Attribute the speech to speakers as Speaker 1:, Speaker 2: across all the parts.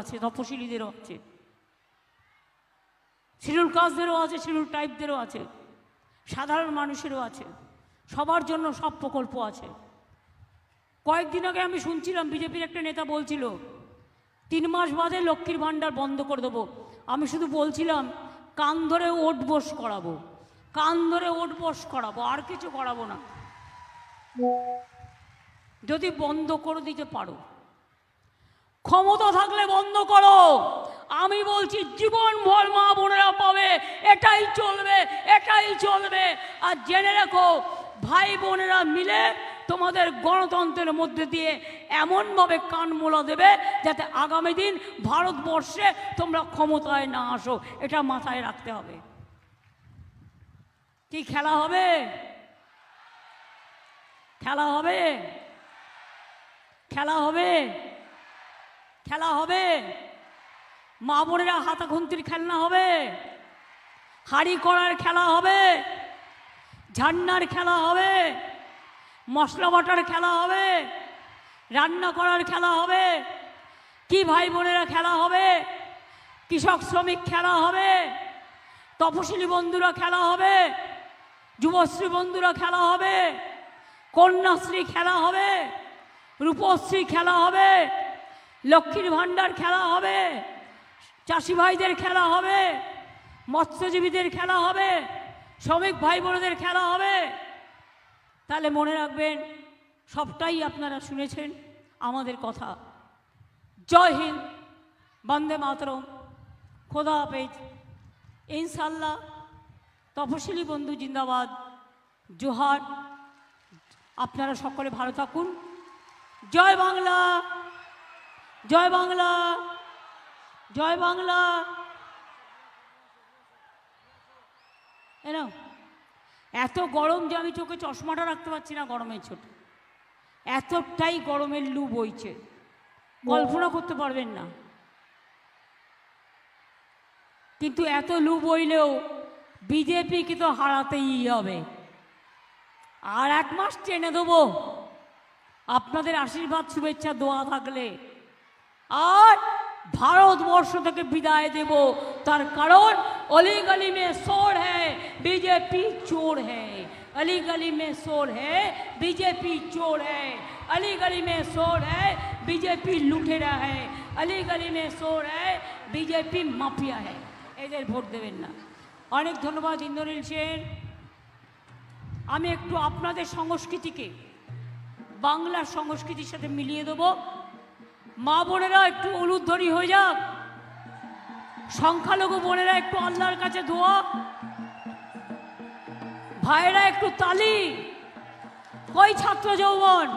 Speaker 1: আছে তপশিলীদেরও আছে। শিডিউল কাস্টদেরও আছে শিডিউল টাইপদেরও আছে। সাধারণ মানুষেরও আছে। সবার জন্য সব প্রকল্প আছে। কয়েকদিন আগে আমি শুনছিলাম, বিজেপির একটা নেতা বলছিল, তিন মাস বাদে লক্ষ্মীর ভাণ্ডার বন্ধ করে দেবো। আমি শুধু বলছিলাম, কান ধরে ওট বস করাবো। কান ধরে ওট বস করাবো, আর কিছু করাবো না। যদি বন্ধ করে দিতে পারো। ক্ষমতা থাকলে বন্ধ করো। আমি বলছি জীবন ভর মা বোনেরা পাবে, এটাই চলবে এটাই চলবে। আর জেনে রাখো, ভাই বোনেরা মিলে তোমাদের গণতন্ত্রের মধ্যে দিয়ে এমনভাবে কান মোলা দেবে যাতে আগামী দিন ভারতবর্ষে তোমরা ক্ষমতায় না আসো। এটা মাথায় রাখতে হবে। কি খেলা হবে? খেলা হবে? খেলা হবে? খেলা হবে মা বোনেরা হাতা খুন্তির খেলনা হবে হাড়ি করার খেলা হবে ঝান্নার খেলা হবে মশলা বাটার খেলা হবে রান্না করার খেলা হবে কি ভাই বোনেরা খেলা হবে কৃষক শ্রমিক খেলা হবে তপশিলি বন্ধুরা খেলা হবে যুবশ্রী বন্ধুরা খেলা হবে কন্যাশ্রী খেলা হবে রূপশ্রী খেলা হবে লক্ষ্মীর ভাণ্ডার খেলা হবে, চাষি ভাইদের খেলা হবে, মৎস্যজীবীদের খেলা হবে, শ্রমিক ভাই বোনদের খেলা হবে। তাহলে মনে রাখবেন, সবটাই আপনারা শুনেছেন, আমাদের কথা। জয় হিন্দ, বন্দে মাতরম। খোদা হাফেজ। ইনশাল্লাহ তপশিলি বন্ধু জিন্দাবাদ। জোহার, আপনারা সকলে ভালো থাকুন। জয় বাংলা। জয় বাংলা। জয় বাংলা। এনো এত গরম যে আমি চোখে চশমাটা রাখতে পারছি না গরমের ছোট। এতটাই গরমের লু বইছে। কল্পনা করতে পারবেন না। কিন্তু এত লু বইলেও বিজেপিকে তো হারাতেই হবে। আর এক মাস টেনে দেবো। আপনাদের আশীর্বাদ শুভেচ্ছা দোয়া থাকলে আর ভারতবর্ষ থেকে বিদায় দেব তার কারণ অলি গলি মে শোর হ্যায় বিজেপি চোর হ্যায় अली गली में शोर है बीजेपी चोर है अली गली में शोर है बीजेपी लुटेरा है अली गली में शोर है বিজেপি মাফিয়া है এদের ভোট দেবেন না অনেক ধন্যবাদ ইন্দ্রনীল সেন আমি একটু আপনাদের সংস্কৃতিকে বাংলার সংস্কৃতির সাথে মিলিয়ে দেবো মা বোনেরা একটু অনুদ্ধরী হয়ে যাক। সংখ্যালঘু বোনেরা একটু আল্লাহর কাছে ধোয়া ভাইরা একটু তালি। কই ছাত্র যৌবন?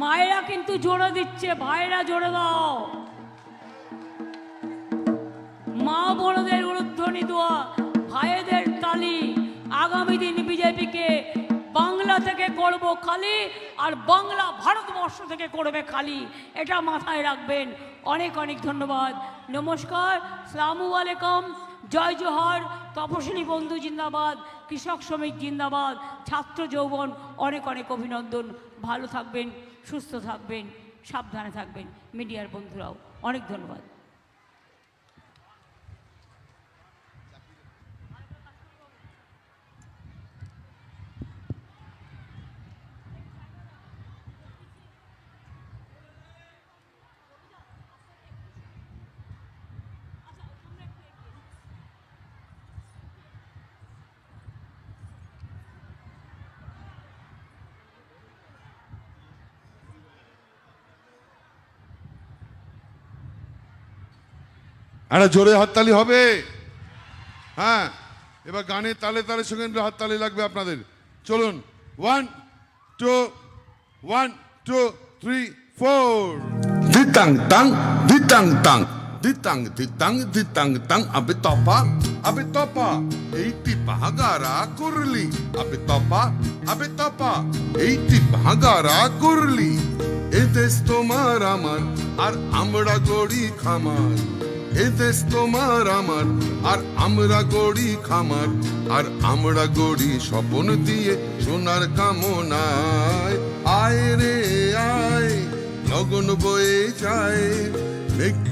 Speaker 1: মায়েরা কিন্তু জোরে দিচ্ছে ভাইরা জোরে দাও। মা বোনদের উলুধ্বনি দোয়া, ভাইদের তালি। আগামী দিন বিজেপিকে বাংলা থেকে করব খালি আর বাংলা ভারতবর্ষ থেকে করবে খালি। এটা মাথায় রাখবেন। অনেক অনেক ধন্যবাদ। নমস্কার। সালামু আলাইকুম। জয় জোহার। তপশিলি বন্ধু জিন্দাবাদ। কৃষক শ্রমিক জিন্দাবাদ। ছাত্র যৌবন, অনেক অনেক অভিনন্দন। ভালো থাকবেন, সুস্থ থাকবেন, সাবধানে থাকবেন। মিডিয়ার বন্ধুরাও, অনেক ধন্যবাদ।
Speaker 2: একটা জোরে হাততালি হবে। হ্যাঁ এবার গানের তালে তালে সঙ্গে হাততালি লাগবে আপনাদের। চলুন one two one two three four
Speaker 3: Ditang tang, ditang tang, ditang ditang ditang tang abe topa, abe topa, এইটি ভাগারা করলি। আবে তপা আবে তপা এইটি ভাগারা করলি। এ দেশ তোমার আমার আর আমরা গড়ি খামার। এ দেশ তোমার আমার, আর আমরা গড়ি খামার, আর আমরা গড়ি স্বপন দিয়ে সোনার কামনায়। আয় রে আয় লগন বয়ে যায়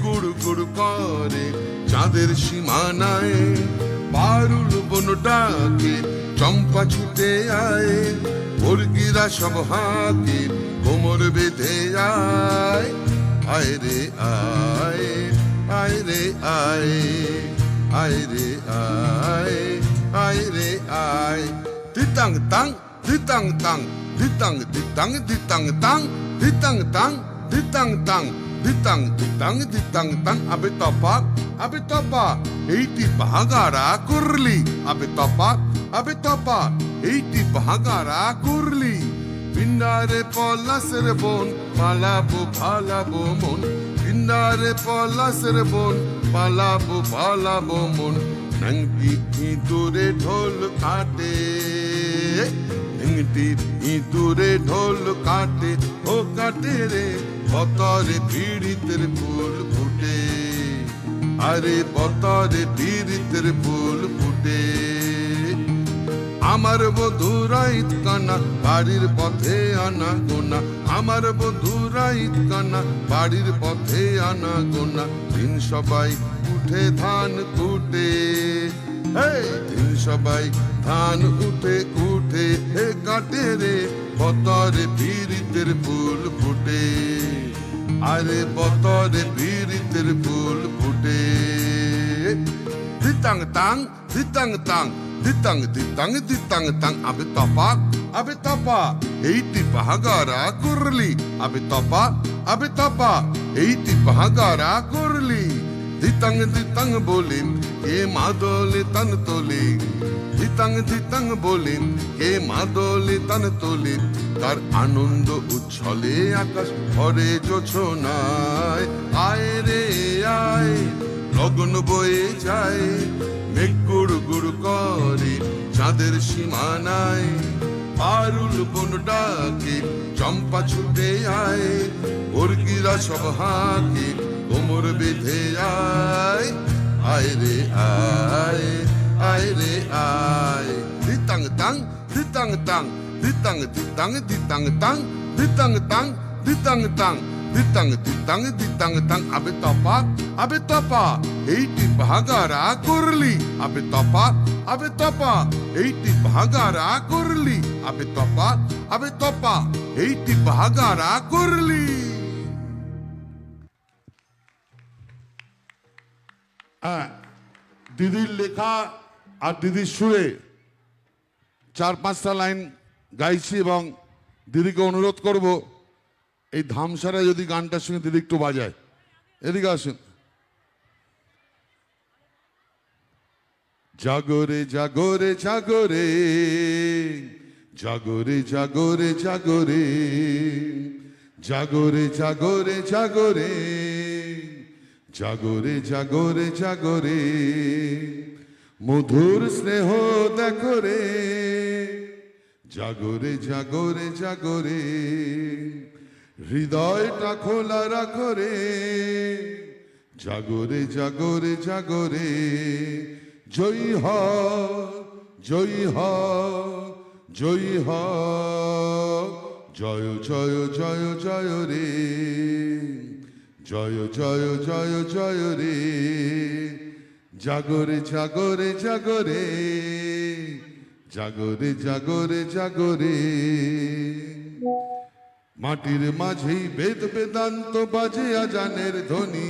Speaker 3: গুড় গুড় করে চাঁদের সীমানায়। পারুল বন ডাকে, চম্পা ছুটে আয় মুরগিরা সব হাতে কোমর বেঁধে আয়। আয় রে আয়। আয় আয় রে আয় আয় রে আয়। দিতাং তাং দিতাং তাং দিতাং দিতাং দিতাং তাং দিতাং তাং দিতাং তাং দিতাং দিতাং দিতাং তাং। আবে তপা আবে তপা, এইটি বাহাগারা করলি। আবে তপা আবে তপা, এইটি বাহাগারা করলি। পিন্ডারে পলাশের বোন পালাবো পালাবো মন। পিন্ডারে পলাশের বোন পালাবো পালাবো মন। নঙ্গি ইঁদুরে ঢোল কাটে। নঙ্গি ইঁদুরে ঢোল কাটে। ও কাটে রে, বতরে পীড়িতের ফুল ফুটে। আরে বতরে পীড়িতের ফুল ফুটে। আমার বধুরা ঈদ কানা, বাড়ির পথে আনা গোনা। আমার বধুরা ঈদ কানা, বাড়ির পথে আনা গোনা। দিন সবাই উঠে ধান কুটে। দিন সবাই ধান উঠে উঠে, হে কাটে রে বতরে পীড়িতের ফুল ফুটে। আরে বতরে পীড়িতের ফুল ফুটে। tang ditang tang ditang ditang ditang, tang abe tapa abe tapa. এইটি পাহাগারা করলি আবে তপা আবে তপা এইটি পাহাগারা করলি দিতাং দিতাং বলিম কে মাদলে তান তোলে দিতাং দিতাং বলিম কে মাদলে তান তোলে তার আনন্দ উচ্ছলে আকাশ ভরে জোছনায় আয় রে আয় লগন বয়ে যায় মেঘ গুড় গুড় করে চাঁদের সীমানায়। পারুল বন ডাকে চম্পা ছুটে আয় মুরগিরা সব হাঁকে, কোমর বেঁধে আয়। আয় রে আয় আয় রে আয়। দিতাং তাং দিতাং তাং দিতাং দিতাং দিতাং তাং দিতাং তাং দিতাং তাং। Ditang ditang ditang tang abe topa abe topa এইটি ভাগারা করলি আবে তপা আবে তপা এইটি ভাগারা করলি আবে তপা আবে তপা এইটি ভাগারা করলি
Speaker 2: দিদির লেখা আর দিদির সুরে চার পাঁচটা লাইন গাইছি এবং দিদিকে অনুরোধ করব এই ধামসারা যদি গানটার সঙ্গে দিদি একটু বাজায় এদিকে আসুন জাগরে জাগরে জাগরে জাগরে জাগরে জাগরে জাগরে জাগরে জাগরে জাগরে জাগরে জাগরে মধুর স্নেহ দেখো রে জাগরে জাগরে জাগরে হৃদয়টা খোলা রাখো রে। জাগরে জাগরে জাগরে জয়ী হ জয়ী হ জয়ী হ। জয় জয় জয় জয় রে। জয় জয় জয় জয় রে। জাগরে জাগরে জাগরে জাগরে জাগরে জাগরে মাটির মাঝেই বেদ বেদান্ত বাজে আজানের ধ্বনি।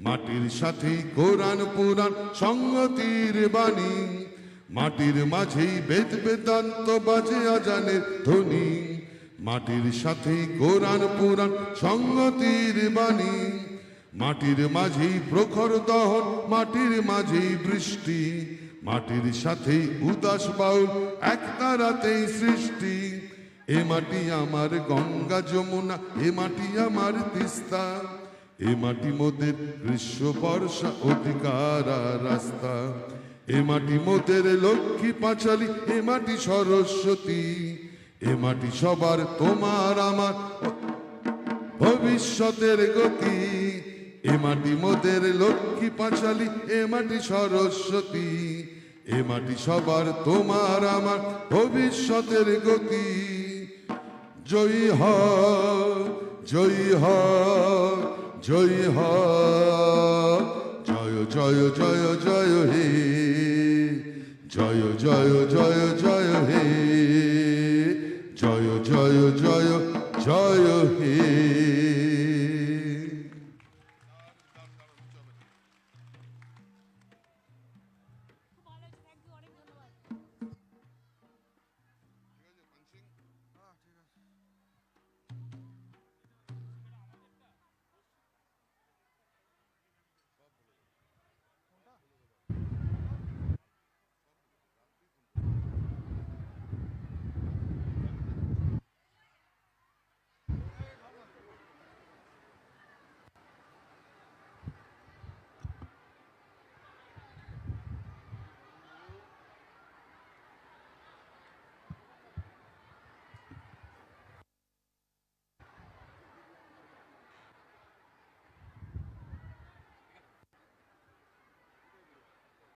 Speaker 2: মাটির সাথে কোরআন, পুরাণ, সংগতির বাণী। মাটির মাঝেই বেদ বেদান্ত বাজে আজানের ধ্বনি। মাটির সাথে কোরআন, পুরাণ, সংগতির বাণী। মাটির মাঝেই প্রখর দহন, মাটির মাঝেই বৃষ্টি। মাটির সাথে উদাস বাউল এক তারাতেই সৃষ্টি। এ মাটি আমার গঙ্গা যমুনা, এ মাটি আমার তিস্তা, এ মাটি মোদের গ্রীষ্ম বর্ষা অধিকার রাস্তা, এ মাটি মোদের লক্ষ্মী পাঁচালি, এ মাটি সরস্বতী, এ মাটি সবার তোমার আমার ভবিষ্যতের গতি, এ মাটি মোদের লক্ষ্মী পাঁচালি, এ মাটি সরস্বতী, এ মাটি সবার তোমার আমার ভবিষ্যতের গতি। জয়ী হ
Speaker 3: জয় হ জয় হ জয় জয় জয় জয় হে। জয় জয় জয় জয় হে। জয় জয় জয় জয়